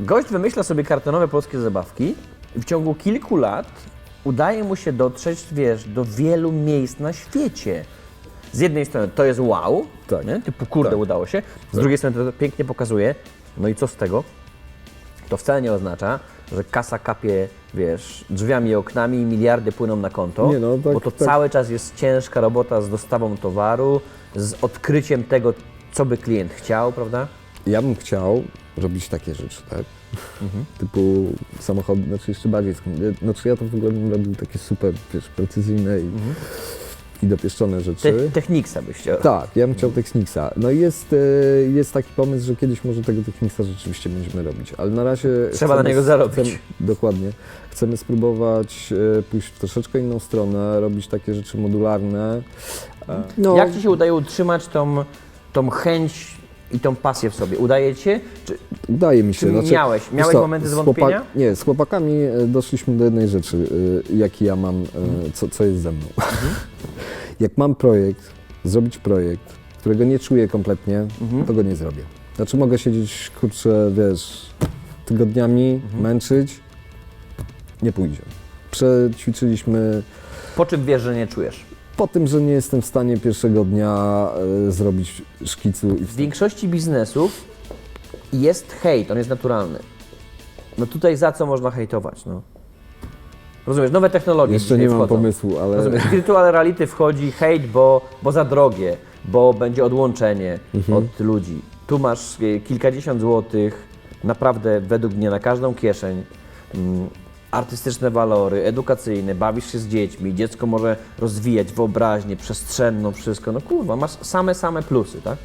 Gość wymyśla sobie kartonowe polskie zabawki i w ciągu kilku lat udaje mu się dotrzeć, wiesz, do wielu miejsc na świecie. Z jednej strony to jest wow, Tak. nie? typu kurde Tak. udało się, z drugiej strony to pięknie pokazuje, no i co z tego? To wcale nie oznacza, że kasa kapie, wiesz, drzwiami i oknami i miliardy płyną na konto, Nie, no tak- bo to tak. cały czas jest ciężka robota z dostawą towaru, z odkryciem tego, co by klient chciał, prawda? Ja bym chciał robić takie rzeczy, tak? Typu samochody, znaczy jeszcze bardziej, sk- znaczy ja to w ogóle bym robił takie super, wiesz, precyzyjne i, i dopieszczone rzeczy. Te, Techniksa byś chciał. Tak, ja bym chciał Technixa. No i jest, e, jest taki pomysł, że kiedyś może tego Technixa rzeczywiście będziemy robić, ale na razie... Trzeba na niego zarobić. Chcemy, dokładnie. Chcemy spróbować e, pójść w troszeczkę inną stronę, robić takie rzeczy modularne. E, No, Jak Ci się udaje utrzymać tą, tą chęć i tą pasję w sobie? Udaje Ci się? Czy, Udaje mi się. Czy miałeś- wiesz miałeś momenty zwątpienia? chłopak- nie, z chłopakami e, doszliśmy do jednej rzeczy, e, jaki ja mam, e, co, co jest ze mną. Mhm. Jak mam projekt, zrobić projekt, którego nie czuję kompletnie, Mhm. to go nie zrobię. Znaczy mogę siedzieć, kurczę, wiesz, tygodniami, Mhm. męczyć, nie pójdzie. Przećwiczyliśmy po czym wiesz, że nie czujesz? Po tym, że nie jestem w stanie pierwszego dnia e, zrobić szkicu i W większości biznesów jest hejt, on jest naturalny. No tutaj za co można hejtować? No? Rozumiesz, nowe technologie Jeszcze dzisiaj nie mam wchodzą. pomysłu, ale... Rozumiesz, virtual reality wchodzi hejt, bo, bo za drogie, bo będzie odłączenie Mhm. od ludzi. Tu masz e, kilkadziesiąt złotych, naprawdę według mnie na każdą kieszeń. Mm, artystyczne walory, edukacyjne, bawisz się z dziećmi, dziecko może rozwijać wyobraźnię, przestrzenną, wszystko. No kurwa, masz same, same plusy, tak?